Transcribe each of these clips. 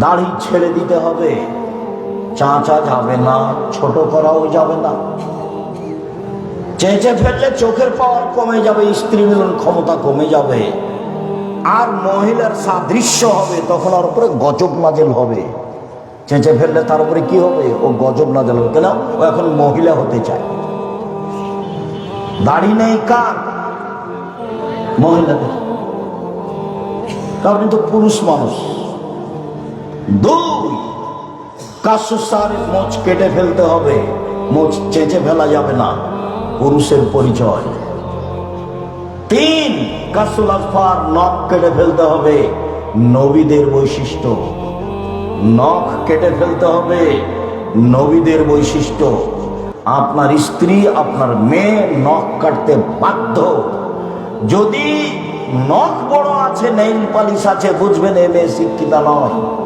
দাড়ি ছেড়ে দিতে হবে। চাঁচা যাবে না, ছোট করাও যাবে না। চেঁচে ফেললে চোখের পাওয়ার কমে যাবে, স্ত্রী মিলন ক্ষমতা কমে যাবে। আর মহিলার সাদৃশ্য হবে, তখন আর উপরে গজব নাজেল হবে। চেঁচে ফেললে তার উপরে কি হবে? ও গজব নাজেল হবে। কেন? ও এখন মহিলা হতে চায়। দাড়ি নেই কার? মহিলাদের। আপনি তো পুরুষ মানুষ। দুই কাশুসার মোচ কেটে ফেলতে হবে। মোচ চেঁচে ফেলা যাবে না। পুরুষের পরিচয়। তিন, কাসুল আফার নখ কেটে ফেলতে হবে। নবীদের বৈশিষ্ট্য। নখ কেটে ফেলতে হবে। নবীদের বৈশিষ্ট্য। আপনার স্ত্রী, আপনার মেয়ে নখ কাটতে বাধ্য। যদি নখ বড় আছে, নেইল পালিশ আছে, বুঝবেন এ মেয়ে শিক্ষিতা নয়।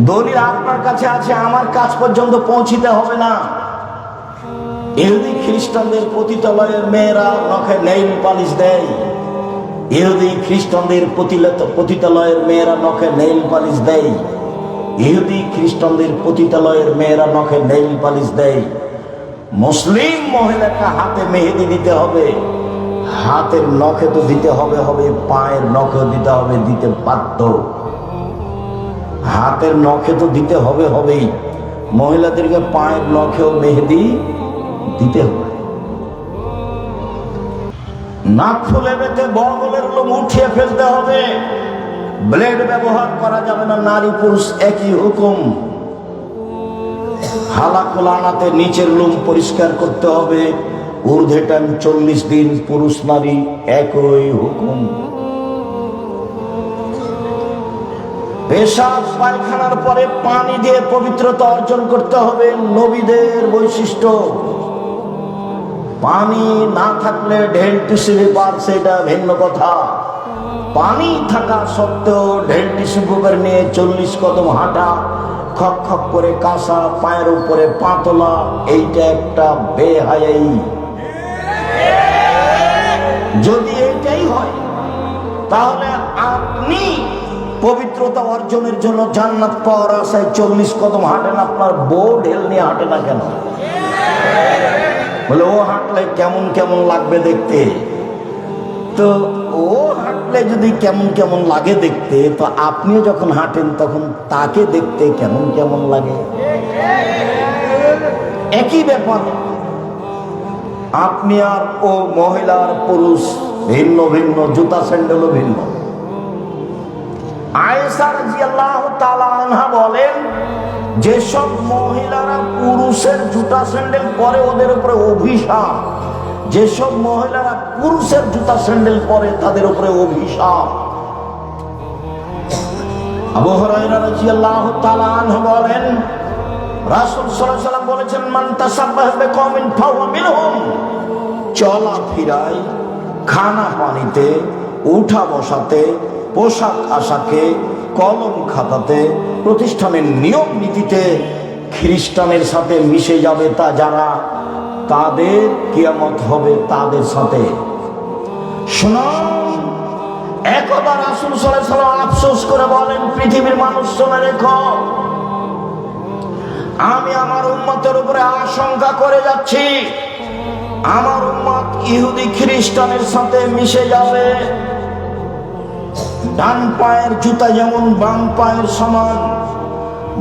দলিল আপনার কাছে আছে, আমার কাজ পর্যন্ত পৌঁছিতে হবে না। ইহুদি খ্রিস্টানদের পতিতালয়ের মেয়েরা নখে নেইল পালিশ দেয়। ইহুদি খ্রিস্টানদের পতিতালয়ের মেয়েরা নখে নেইল পালিশ দেয়। ইহুদি খ্রিস্টানদের পতিতালয়ের মেয়েরা নখে নেইল পালিশ দেয়। মুসলিম মহিলাকে হাতে মেহেদি দিতে হবে। হাতের নখে তো দিতে হবে হবে পায়ের নখেও দিতে হবে, দিতে বাধ্য। হাতের নখে তো দিতে হবে হবেই। মহিলাদেরকে পায়ের নখেও মেহেদি দিতে হবে। নাক ফুলে বেঁধে বগলের লোম উঠিয়ে ফেলতে হবে। ব্লেড ব্যবহার করা যাবে না, নারী পুরুষ একই হুকুম। হালাকুল আনাতে নিচের লোম পরিষ্কার করতে হবে। ঊর্ধ্বে টাইম চল্লিশ দিন পুরুষ নারী একই হুকুম। পেশাব পায়খানার পরে পানি দিয়ে পবিত্রতা অর্জন করতে হবে নবীদের বৈশিষ্ট্য। পানি না থাকলে ঢেল টিসি পেপার সেটা ভিন্ন কথা। পানি থাকা সত্ত্বেও ঢেল টিসি নিয়ে চল্লিশ কদম হাঁটা, খক খক করে কাঁসা, পায়ের উপরে পাতলা এইটা একটা বেহায়াই। যদি এইটাই হয়, তাহলে আপনি পবিত্রতা অর্জনের জন্য জান্নাত পাওয়ার আশায় চল্লিশ কদম হাঁটেন, আপনার বউ ঢেল নিয়ে হাঁটে না কেন? বলে, ও হাঁটলে কেমন কেমন লাগবে দেখতে? তো ও হাঁটলে যদি কেমন কেমন লাগে দেখতে, তো আপনিও যখন হাঁটেন তখন তাকে দেখতে কেমন কেমন লাগে। একই ব্যাপার, আপনি আর ও মহিলার পুরুষ ভিন্ন ভিন্ন, জুতা স্যান্ডেলও ভিন্ন। তাআলা আনহা বলেন, যেসব মহিলারা পুরুষের জুতা স্যান্ডেল ওদের উপরে অভিশাপ, যেসব মহিলারা পুরুষের জুতা স্যান্ডেল তাদের উপরে অভিশাপ। বলেন বলেছেন চলা ফিরায়, খানা পানিতে, উঠা বসাতে পোশাক আশাকে কলম খাতাতে, প্রতিষ্ঠানের নিয়ম নীতিতে খ্রিস্টানের সাথে মিশে যাবে তা যারা, তাদের কিয়ামত হবে তাদের সাথে। শুনুন একদা রাসুল সাল্লাম আফসোস করে বলেন, পৃথিবীর মানুষ শুনে রেখো, আমি আমার উম্মতের উপরে আশঙ্কা করে যাচ্ছি, আমার উম্মত ইহুদি খ্রিস্টানের সাথে মিশে যাবে। ডান পায়ের জুতা যেমন বাম পায়ের সমান,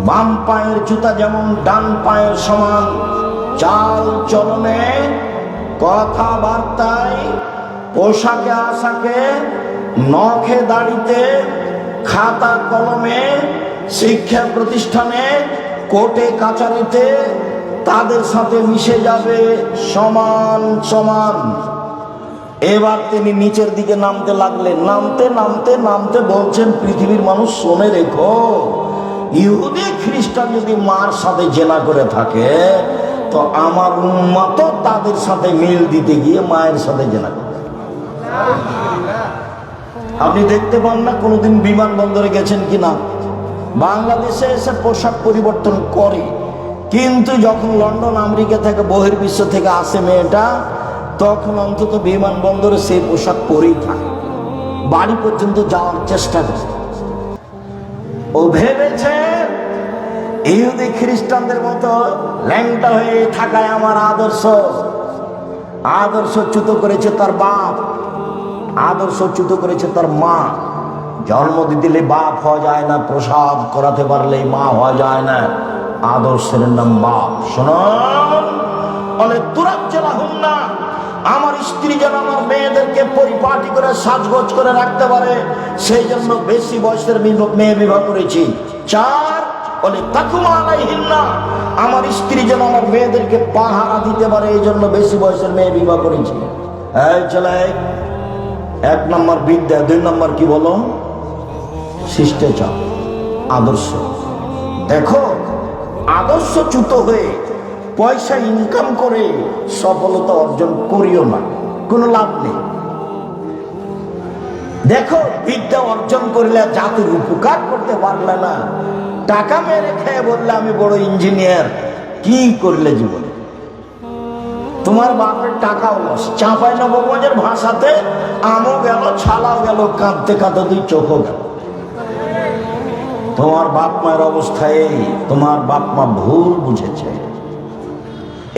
বাম পায়ের জুতা যেমন ডান পায়ের সমান। চাল চলনে কথাবার্তায়, পোশাকে আশাকে, নখে দাড়িতে, খাতা কলমে, শিক্ষা প্রতিষ্ঠানে, কোর্টে কাচারিতে, তাদের সাথে মিশে যাবে সমান সমান। এবার তিনি নিচের দিকে নামতে লাগলেন। নামতে নামতে নামতে বলছেন, পৃথিবীর মানুষ শোনে রেখো। ইহুদি, খ্রিস্টান যদি মার সাথে জেনা করে থাকে, তো আমার উম্মত তাদের সাথে মিল দিতে গিয়ে মায়ের সাথে জেনা করে আপনি দেখতে পান না কোনোদিন বিমানবন্দরে গেছেন কিনা? বাংলাদেশে এসে পোশাক পরিবর্তন করে। কিন্তু যখন লন্ডন, আমেরিকা থেকে বহির্বিশ্ব থেকে আসে মেয়েটা তখন অন্তত বিমানবন্দরে সেই পোশাক পরেই থাকে। বাড়ি পর্যন্ত যাওয়ার চেষ্টা করে। ও ভেবেছে, ইহুদি খ্রিস্টানদের মতো ল্যাংটা হয়ে থাকায় আমার আদর্শ। আদর্শচ্যুত করেছে তার বাপ। আদর্শচ্যুত করেছে তার মা। জন্ম দিলে বাপ হওয়া যায় না, প্রসাব করাতে পারলে মা হওয়া যায় না। আদর্শের নাম বাপ। শুনুন, বলে তুরাজ্জলা হুন না আমার স্ত্রী যেন আমার মেয়েদেরকে পরিপাটি করে, সাজগোজ করে রাখতে পারে, সেই জন্য বেশি বয়সের মেয়ে- বিবাহ করেছি। চার, বলে, তাকুমা না আমার স্ত্রী যেন আমার মেয়েদেরকে পাহারা দিতে পারে, এই জন্য বেশি বয়সের মেয়ে বিবাহ করেছি। ছেলে, এক নম্বর বিদ্যা, দুই নম্বর কি বলো? শিষ্টাচার, আদর্শ। দেখো, আদর্শচ্যুত হয়ে পয়সা ইনকাম করে সফলতা অর্জন করিও না। কোনো লাভ নেই। দেখো, বিদ্যা অর্জন করলে জাতির উপকার করতে পারলে না। টাকা মেরে খেয়ে বললে আমি বড় ইঞ্জিনিয়ার কি করলে জীবনে? তোমার বাপের টাকাও লস চাঁপাই নবগঞ্জের ভাষাতে আমও গেল, ছালাও গেল, কাঁদতে কাঁদতে দুই চোখও গেল। তোমার বাপ মায়ের অবস্থায় তোমার বাপ মা ভুল বুঝেছে।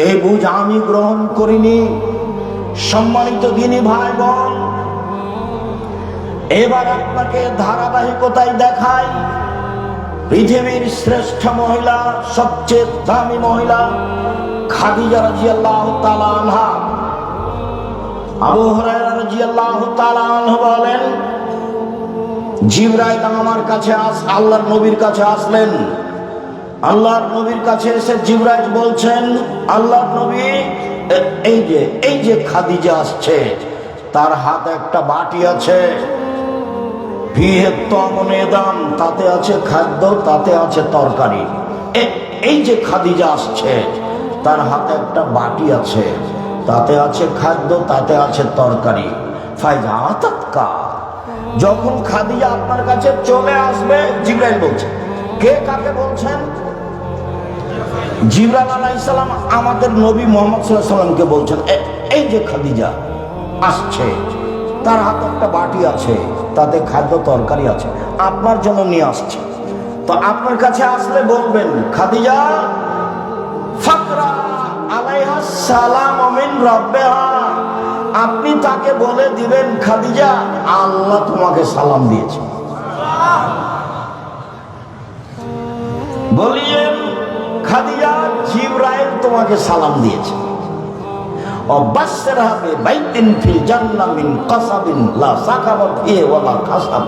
এই বুঝ আমি গ্রহণ করিনি। সম্মানিত দিনী ভাই বোন এবার আপনাকে ধারাবাহিকতায় দেখাই। পৃথিবীর শ্রেষ্ঠ মহিলা, সবচেয়ে দামি মহিলা, খাদিজা রাজিয়াল্লাহু তাআলা আনহা। আবু হুরায়রা রাজিয়াল্লাহু তাআলা আনহু বলেন, জিবরাইল আমার কাছে আস, আল্লাহর নবীর কাছে আসলেন। আল্লাহর নবীর কাছে এসে জিবরাইল বলছেন, আল্লাহর নবী, এই যে এই যে খাদিজা আসছে, তার হাতে একটা বাটি আছে। দাম তাতে আছে খাদ্য, তাতে আছে তরকারি। এই যে খাদিজা আসছে, তার হাতে একটা বাটি আছে। তাতে আছে খাদ্য, তাতে আছে তরকারি। ফাইজা আতাতকা। যখন খাদিজা আপনার কাছে চলে আসবে, জিব্রাইল বলছে, কে কাকে বলছেন? জিবরাল আলাইসালাম আমাদের নবী মোহাম্মদ সাল্লামকে বলছেন, "এ- এই যে খাদিজা আসছে, তার হাতে একটা বাটি আছে, তাতে খাদ্য তরকারি আছে, আপনার জন্য নিয়ে আসছে। তো আপনার কাছে আসলে বলবেন, খাদিজা আপনি তাকে বলে দিবেন, খাদিজা, আল্লাহ তোমাকে সালাম দিয়েছে। বলিয়েন খাদিজা জিব্রাইল তোমাকে সালাম দিয়েছে। অব্বাসের হবে বাইতিন ফিল জান্নামিন কাসাবিন, লা সাকাবা ফিহে ওয়ালা কাসাব।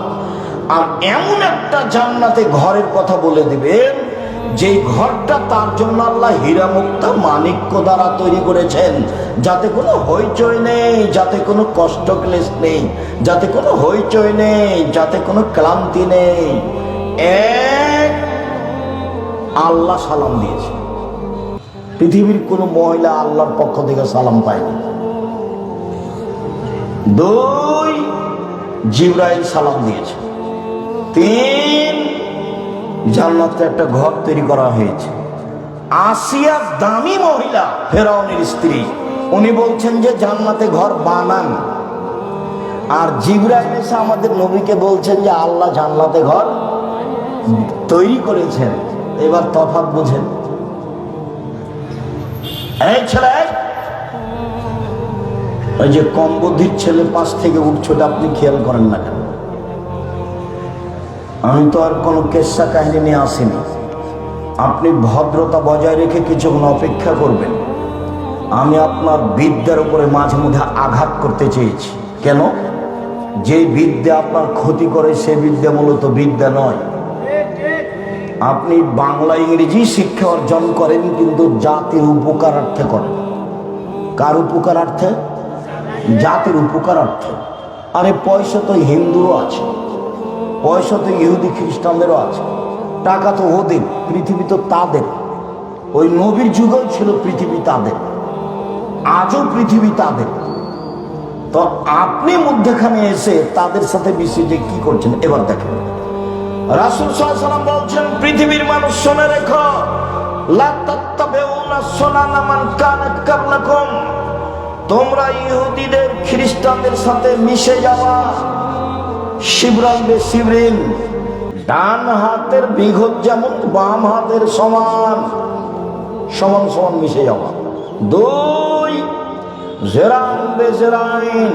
আর এমন একটা জান্নাতে ঘরের কথা বলে দিবেন যে ঘরটা তার জন্য আল্লাহ হীরা মুক্তা মানিক্য দ্বারা তৈরি করেছেন। যাতে কোনো হইচই নেই, যাতে কোনো কষ্ট ক্লেশ নেই, যাতে কোনো হইচই নেই, যাতে কোনো ক্লান্তি নেই। এক আল্লাহ সালাম দিয়েছে। পৃথিবীর কোনো মহিলা আল্লাহর পক্ষ থেকে সালাম পায়নি। দুই, জিব্রাইল সালাম দিয়েছে। তিন জান্নাতে একটা ঘর তৈরি করা হয়েছে। আসিয়া দামি মহিলা, ফেরাউনের স্ত্রী, উনি বলছেন যে জান্নাতে ঘর বানান। আর জিব্রাইল এসে আমাদের নবীকে বলছেন যে আল্লাহ জান্নাতে ঘর তৈরি করেছেন। এবার তফাৎ বুঝেন। এই ছেলে, ওই যে কম বুদ্ধির ছেলে পাশ থেকে উঠছোটা আপনি খেয়াল করেন না কেন? আমি তো আর কোনো কেসা কাহিনী নিয়ে আসিনি। আপনি ভদ্রতা বজায় রেখে কিছুক্ষণ অপেক্ষা করবেন। আমি আপনার বিদ্যার উপরে মাঝে মধ্যে আঘাত করতে চেয়েছি। কেন? যে বিদ্যা আপনার ক্ষতি করে, সে বিদ্যা মূলত বিদ্যা নয়। আপনি বাংলা ইংরেজি শিক্ষা অর্জন করেন কিন্তু জাতির উপকারার্থে করেন। কার উপকারার্থে? জাতির উপকারার্থে। আরে পয়সা তো হিন্দুরও আছে, পয়সা তো ইহুদি খ্রিস্টানদেরও আছে, টাকা তো ওদের, পৃথিবী তো তাদের। ওই নবীর যুগেও ছিল পৃথিবী তাদের, আজও পৃথিবী তাদের। তো আপনি মধ্যখানে এসে তাদের সাথে মিশে যে কি করছেন, এবার দেখেন। রাসুল সাল্লাম বলছেন, পৃথিবীর মানুষ শুনে রেখো তোমরা ইহুদিদের, খ্রিস্টানদের সাথে মিশে বে ডান হাতের বিঘত যেমন, বাম হাতের সমান সমান সমান মিশে যাওয়া দুই, জেরান বেজেরাইন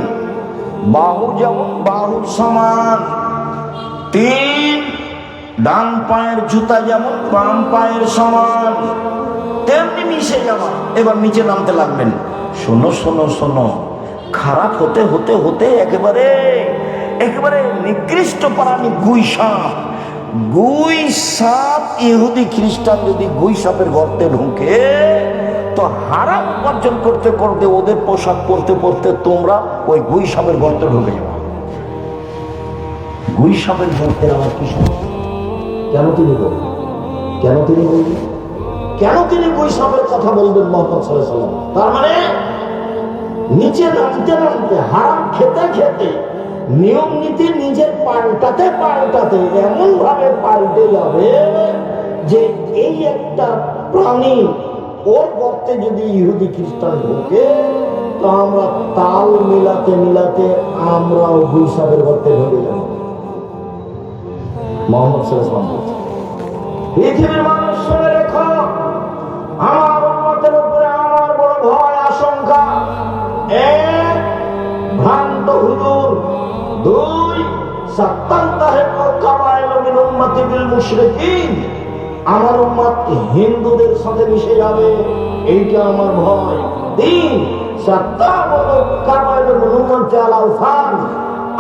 বাহু যেমন, বাহুর সমান। তিন ডান পায়ের জুতা যেমন, বাম পায়ের সমান, তেমনি মিশে যাওয়া। এবার নিচে নামতে লাগবেন শোনো শোনো শোনো। খারাপ হতে হতে হতে একেবারে একেবারে নিকৃষ্ট প্রাণী গুই সাপ। গুই সাপ, ইহুদি খ্রিস্টান যদি গুই সাপের গর্তে ঢুকে, তো হারাম উপার্জন করতে করতে, ওদের পোশাক পরতে পরতে তোমরা ওই গুই সাপের গর্তে ঢুকে যাও। গুই সাপের গর্তের আমার কি সমস্যা? কেন তিনি বলবেন কেন তিনি বলবেন কেন তিনি সাপের কথা বলবেন মোহাম্মদ সাল্লাম তার মানে নিচে নামতে নামতে হারাম খেতে খেতে, নিয়ম নীতি নিজের পাল্টাতে পাল্টাতে এমন ভাবে পাল্টে যাবে যে এই একটা প্রাণী ওর গর্তে যদি ইহুদি খ্রিস্টান ঢোকে, তো আমরা তাল মিলাতে মিলাতে আমরাও গুইসাবের গর্তে ঢুকে যাব। মোহাম্মদ সাল্লাম পৃথিবীর মানুষ শুনে রেখো, আমার উন্মতের উপরে আমার বড় ভয়, আশঙ্কা। এক, ভ্রান্ত হুজুর। দুই আমার উম্মত হিন্দুদের সাথে মিশে যাবে, এইটা আমার ভয়। তিন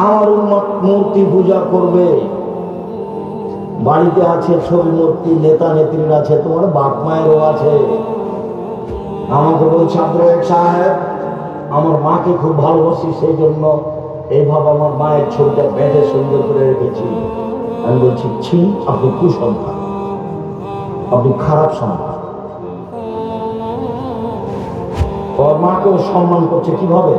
আমার উম্মত মূর্তি পূজা করবে। বাড়িতে আছে ছবি মূর্তি নেতা নেত্রীর আছে, তোমার বাপ মায়েরও আছে। আমাকে বলছে, আব্দুল সাহেব, আমার মাকে খুব ভালোবাসি সেই জন্য এইভাবে আমার মায়ের ছবিটা বেঁধে সুন্দর করে রেখেছি। আমি বলছি, ছি, আপনি কুসন্তান। আপনি খারাপ সন্তান। ওর মাকেও সম্মান করছে কীভাবে?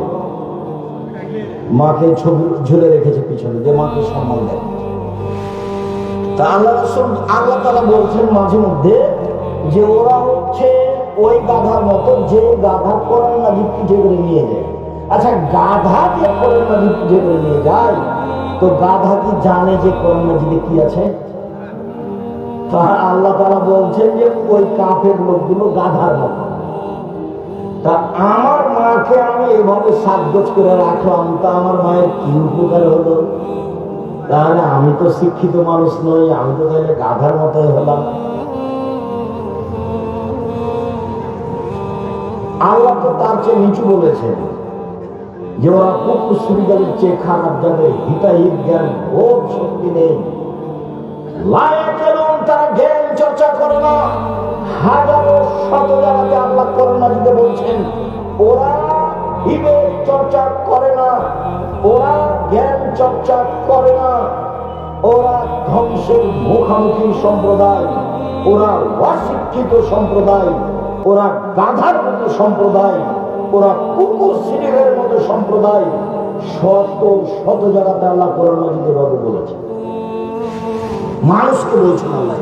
মাকে ছবি ঝুলে রেখেছে পিছনে, যে মাকে সম্মান দেয়। বলছেন মাঝে মধ্যে যে ওরা হচ্ছে ওই গাধার মতো যে গাধা নিয়ে যায়। আচ্ছা গাধা নিয়ে যায়? তো গাধা কি জানে যে কোরআন কি আছে? আল্লাহ তাআলা বলছেন যে ওই কাফের লোকগুলো গাধার মতো। তা আমার মাকে আমি এভাবে সাজগোজ করে রাখলাম, তা আমার মায়ের কি উপকার হলো? তাহলে আমি তো শিক্ষিত মানুষ নই, আমি তো তাহলে গাধার মতো হলাম। আল্লাহ তো তার চেয়ে নিচু বলেছেন যে ওরা কুকুর সুবিধাদের চেয়ে খারাপ যাবে হিতাহিত জ্ঞান, বোধ শক্তি নেই। তারা জ্ঞান চর্চা করে না। হাজারো, শত জায়গাতে আল্লাহ করোনা দিতে বলছেন, ওরা বিবেক চর্চা করে না। ওরা জ্ঞান চর্চা করে না। ওরা ধ্বংসের মুখামুখি সম্প্রদায়, ওরা অশিক্ষিত সম্প্রদায়, ওরা গাধার মতো সম্প্রদায়, ওরা কুকুর সিনেমের মতো সম্প্রদায়। শত শত জায়গাতে আল্লাহ করোনা দিতে বাবু বলেছে। মানুষকে বলছেন আল্লাহ।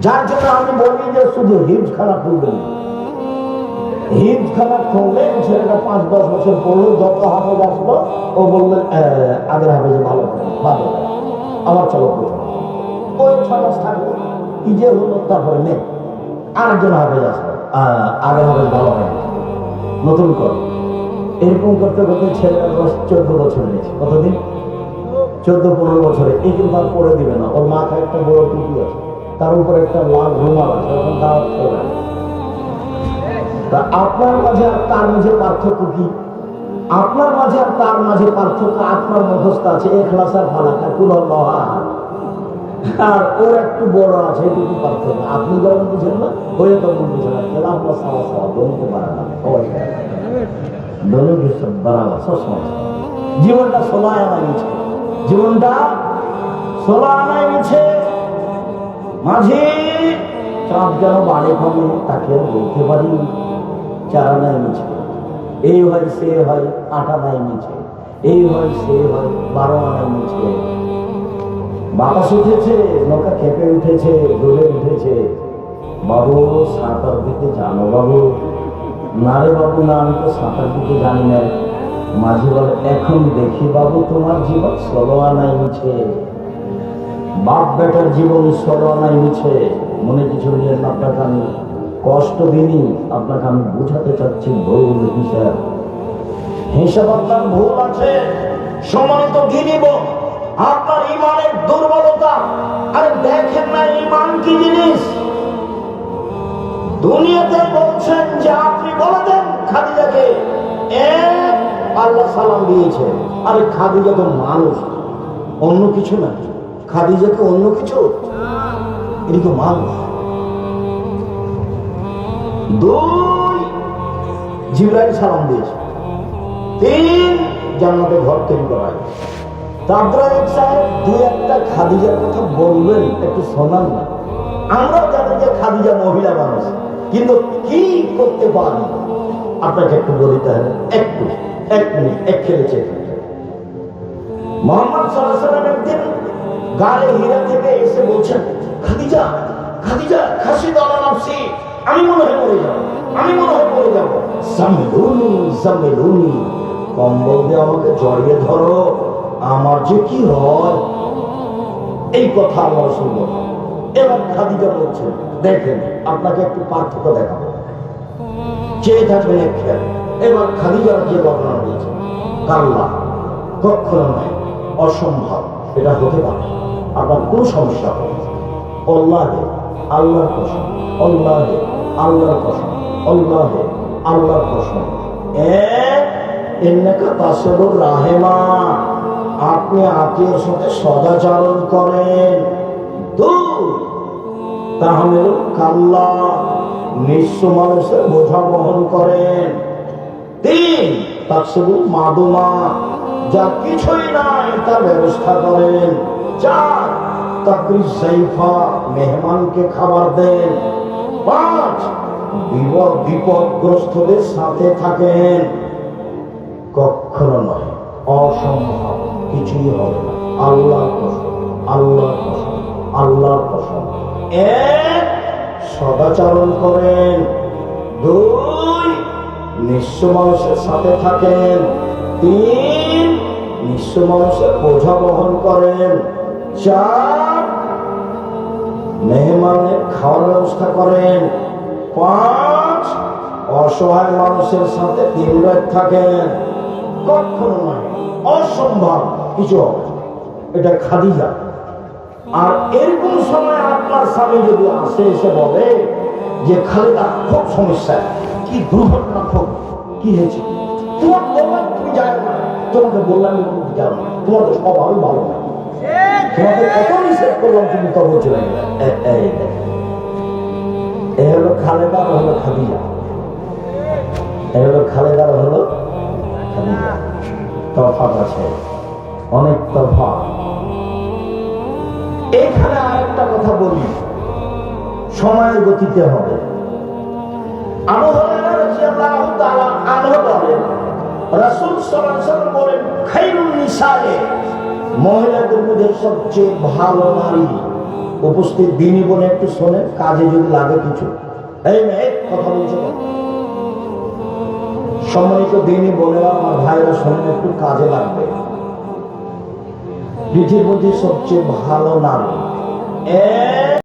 যার জন্য আমি বলি যে শুধু হিপস খারাপ খুলবেন না। হিপ খানা খুললে ছেলেটা পাঁচ দশ বছর যত হাফেজ ও বললেন "আহ, আগের ভালো ভালো। ছ মাস যে আগের ভালো নতুন কর। এরকম করতে করতে ছেলের বয়স চোদ্দ বছর হয়েছে। কতদিন? চোদ্দ পনেরো বছরে। এই কিন্তু আর পরে দিবে না। ওর মাথায় একটা বড় টুপি আছে। তার উপরে একটা লাল রুমাল আছে। না। তা আপনার মাঝে আর তার মাঝে পার্থক্য কি? আপনার মাঝে আর তার মাঝে পার্থক্য আপনার মুখস্থ আছে, এখলাস আর ফালাকা কুল্লাহ আর ওর একটু বড় আছে, এটুকু পার্থক্য। আপনি যেমন বুঝেন না, হয়ে তখন বুঝেন না। খেলা আপনার সাওয়া সাওয়া দোনোকে বাড়ানো সবাই সব বাড়ানো সবসময় জীবনটা ষোলো আনায় মিছে জীবনটা ষোলো আনায় মিছে মাঝে চাঁদ যেন বাড়ে কমে, তাকে বলতে পারি চারা নাই মিছে। এই হয়, সে হয় আটা নাই এই হয়, সে হয় বারো মিছে। বাতাস উঠেছে, নৌকা খেপে উঠেছে দোলে উঠেছে। বাবু, সাঁতার দিতে জানো বাবু? না রে বাবু, না, আমি তো সাঁতার দিতে জানি না। মাঝি এখন দেখি বাবু, তোমার জীবন ষোলো আনাই মিছে। বাপ বেটার জীবন ষোলো আনাই মিছে। মনে কিছু নিয়ে আপনাকে আমি কষ্ট দিনই আপনাকে আমি বুঝাতে চাচ্ছি ভুল হিসাব। হিসাব আপনার ভুল আছে সমানিত ঘিনিব আপনার ইমানের দুর্বলতা, আরে দেখেন না ইমান কি জিনিস? দুনিয়াতে বলছেন যে আপনি বলে দেন খাদিজাকে, এক আল্লাহ সালাম দিয়েছে, আরে খাদিজা তো মানুষ, অন্য কিছু না। খাদিজাকে অন্য কিছু। এটি তো মানুষ। দুই জিবরাইল সালাম দিয়েছে। তিন জান্নাতে ঘর তৈরি করা তা আপনারা এক সাহেব দুই একটা খাদিজার কথা বলবেন, একটু শোনান না। আমরাও জানি যে খাদিজা মহিলা মানুষ, কিন্তু কি করতে পারি? আপনাকে একটু বলিতে হবে একটু, এক মিনিট, এক খেলেছে মোহাম্মদ সাল্লাহ একদিন গালে হীরা থেকে এসে বলছেন, খাদিজা খাদিজা, খাসি দলা নাফসি আমি মনে হয় মরে যাব। আমি মনে হয় মরে যাব। সামিলুনি সামিলুনি, কম্বল দিয়ে আমাকে জড়িয়ে ধরো। আমার যে কি হয়? এই কথা আমার শুনব এবার খাদিজা বলছেন দেখেন, আপনাকে একটু পার্থক্য দেখাবো। চেয়ে থাকবেন এক খেয়াল। এবার খাদিজার যে বর্ণনা দিয়েছে কাল্লা, কখনো নয়, অসম্ভব। এটা হতে পারে। আপনার কোন সমস্যা হবে অল্লাহে আল্লাহর কসম অল্লাহে আল্লাহর কসম অল্লাহে আল্লাহর কসম। এক এন্নাকা তাসরুর রাহেমা। আপনি আত্মীয়র সাথে সদাচরণ করেন। দুই তাহলে কাল্লা নিঃস্ব মানুষের বোঝা বহন করেন। তিন তাকসবু মাদুমা। যা কিছুই নাই, তার ব্যবস্থা করেন। চার তাকরি সাইফা মেহমানকে খাবার দেন। পাঁচ বিপদ বিপদগ্রস্তদের সাথে থাকেন। কখনো নয়, অসম্ভব, কিছুই হবে না। কসম, আল্লাহর কসম এক, সদাচরণ করেন। দুই, নিঃস্ব মানুষের সাথে থাকেন। তিন, নিঃস্ব মানুষের বোঝা বহন করেন। চার মেহমানের খাওয়ার ব্যবস্থা করেন। পাঁচ, অসহায় মানুষের সাথে দিন রাত থাকেন। কখনো নয়, অসম্ভব কিছু। এটা খাদিজা। আর এরকম সময় আপনার স্বামী যদি আসে, এসে বলে যে, খালেদা, খুব সমস্যা। কি দুর্ঘটনা, খুব কি হয়েছে? তোমার বললাম তুমি না। তোমাকে বললাম যাও না। তোমার স্বভাবই ভালো না তোমাকে কত নিষেধ করলাম তুমি তবে চলে এ- হলো খালেদা আর হলো খাদিজা। এ হলো খালেদা আর হলো খাদিজা। তফাৎ আছে। অনেক তফাৎ এখানে আরেকটা কথা বলি। সময়ের গতিতে হবে। আবু হুরায়রা রাদিয়াল্লাহু তাআলা আনহু বলেন, রাসূল সাল্লাল্লাহু আলাইহি ওয়াসাল্লাম বলেন খায়রুন নিসায়ে মহিলাদের মধ্যে সবচেয়ে ভালো নারী উপস্থিত দিনই বলে একটু শোনেন, কাজে যদি লাগে কিছু। এই মেয়ে, কথা বলছো সম্মানিত দিনই বলে আমার ভাইরা শোনেন, একটু কাজে লাগবে। পৃথিবীর মধ্যে সবচেয়ে ভালো নারী।